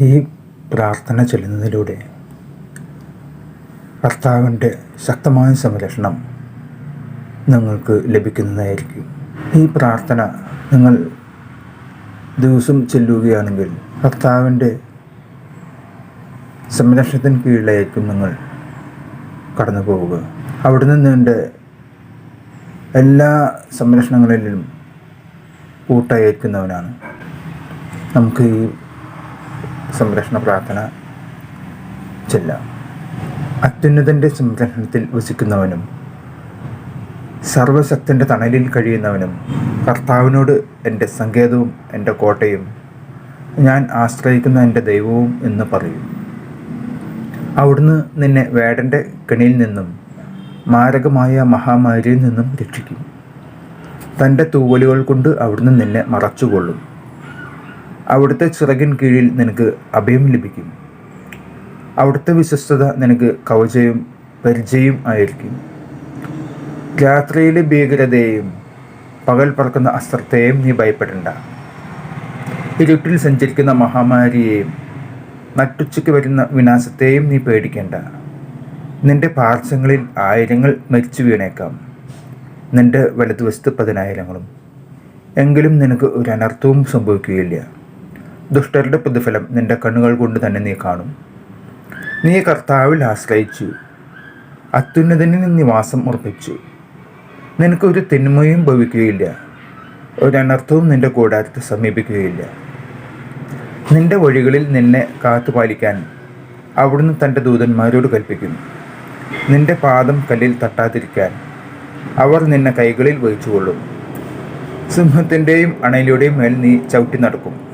ഈ പ്രാർത്ഥന ചൊല്ലുന്നതിലൂടെ കർത്താവിന്റെ ശക്തമായ സംരക്ഷണം നിങ്ങൾക്ക് ലഭിക്കുന്നതായിരിക്കും. ഈ പ്രാർത്ഥന നിങ്ങൾ ദിവസം ചെല്ലുകയാണെങ്കിൽ കർത്താവിന്റെ സംരക്ഷണത്തിന് കീഴിലായിരിക്കും നിങ്ങൾ കടന്നു പോവുക. അവിടെ നിന്ന് എന്റെ എല്ലാ സംരക്ഷണങ്ങളിലും കൂട്ടായിരിക്കുന്നവനാണ്. നമുക്ക് ഈ സംരക്ഷണ പ്രാർത്ഥന ചെല്ലാം. അത്യുന്നതന്റെ സംരക്ഷണത്തിൽ വസിക്കുന്നവനും സർവശക്തന്റെ തണലിൽ കഴിയുന്നവനും കർത്താവിനോട് എന്റെ സങ്കേതവും എന്റെ കോട്ടയും ഞാൻ ആശ്രയിക്കുന്ന എന്റെ ദൈവവും എന്ന് പറയും. അവിടുന്ന് നിന്നെ വേടന്റെ കെണിയിൽ നിന്നും മാരകമായ മഹാമാരിയിൽ നിന്നും രക്ഷിക്കും. തന്റെ തൂവലുകൾ കൊണ്ട് അവിടുന്ന് നിന്നെ മറച്ചുകൊള്ളും. അവിടുത്തെ ചിറകിൻ കീഴിൽ നിനക്ക് അഭയം ലഭിക്കും. അവിടുത്തെ വിശ്വസ്തത നിനക്ക് കവചയും പരിചയം ആയിരിക്കും. രാത്രിയിലെ ഭീകരതയെയും പകൽ പറക്കുന്ന അസ്ത്രത്തെയും നീ ഭയപ്പെടേണ്ട. ഇരുട്ടിൽ സഞ്ചരിക്കുന്ന മഹാമാരിയെയും നട്ടുച്ചയ്ക്ക് വരുന്ന വിനാശത്തെയും നീ പേടിക്കേണ്ട. നിന്റെ പാർശ്വങ്ങളിൽ ആയിരങ്ങൾ മരിച്ചു വീണേക്കാം. നിന്റെ വലതുവശത്ത് പതിനായിരങ്ങളും. എങ്കിലും നിനക്ക് ഒരു അനർത്ഥവും സംഭവിക്കുകയില്ല. ദുഷ്ടരുടെ പ്രതിഫലം നിന്റെ കണ്ണുകൾ കൊണ്ട് തന്നെ നീ കാണും. നീ കർത്താവിൽ ആശ്രയിച്ചു. അത്യുന്നതനിൽ നിവാസം ഉറപ്പിച്ചു. നിനക്ക് ഒരു തിന്മയും ഭവിക്കുകയില്ല. ഒരു അനർത്ഥവും നിന്റെ കൂടാരത്തെ സമീപിക്കുകയില്ല. നിന്റെ വഴികളിൽ നിന്നെ കാത്തുപാലിക്കാൻ അവിടുന്ന് തന്റെ ദൂതന്മാരോട് കൽപ്പിക്കുന്നു. നിന്റെ പാദം കല്ലിൽ തട്ടാതിരിക്കാൻ അവർ നിന്നെ കൈകളിൽ വഹിച്ചുകൊള്ളും. സിംഹത്തിന്റെയും അണയിലൂടെയും മേൽ നീ ചവിട്ടി നടക്കും.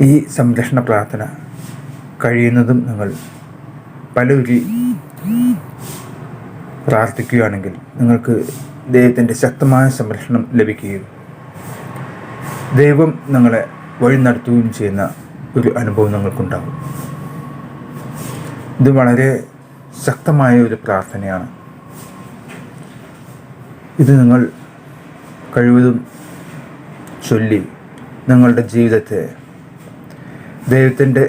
ഈ സംരക്ഷണ പ്രാർത്ഥന കഴിയുന്നതും നിങ്ങൾ പലവരി പ്രാർത്ഥിക്കുകയാണെങ്കിൽ നിങ്ങൾക്ക് ദൈവത്തിന്റെ ശക്തമായ സംരക്ഷണം ലഭിക്കുകയും ദൈവം നിങ്ങളെ വഴി നടത്തുകയും ചെയ്യുന്ന ഒരു അനുഭവം നിങ്ങൾക്കുണ്ടാകും. ഇത് വളരെ ശക്തമായ ഒരു പ്രാർത്ഥനയാണ്. ഇത് നിങ്ങൾ കഴിവതും ചൊല്ലി നിങ്ങളുടെ ജീവിതത്തെ ദൈവത്തിന്റെ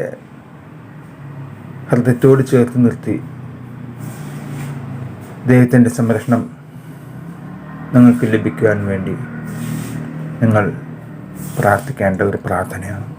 ഹൃദയത്തോട് ചേർത്ത് നിർത്തി ദൈവത്തിന്റെ സംരക്ഷണം നിങ്ങൾക്ക് ലഭിക്കുവാൻ വേണ്ടി നിങ്ങൾ പ്രാർത്ഥിക്കേണ്ട ഒരു പ്രാർത്ഥനയാണ്.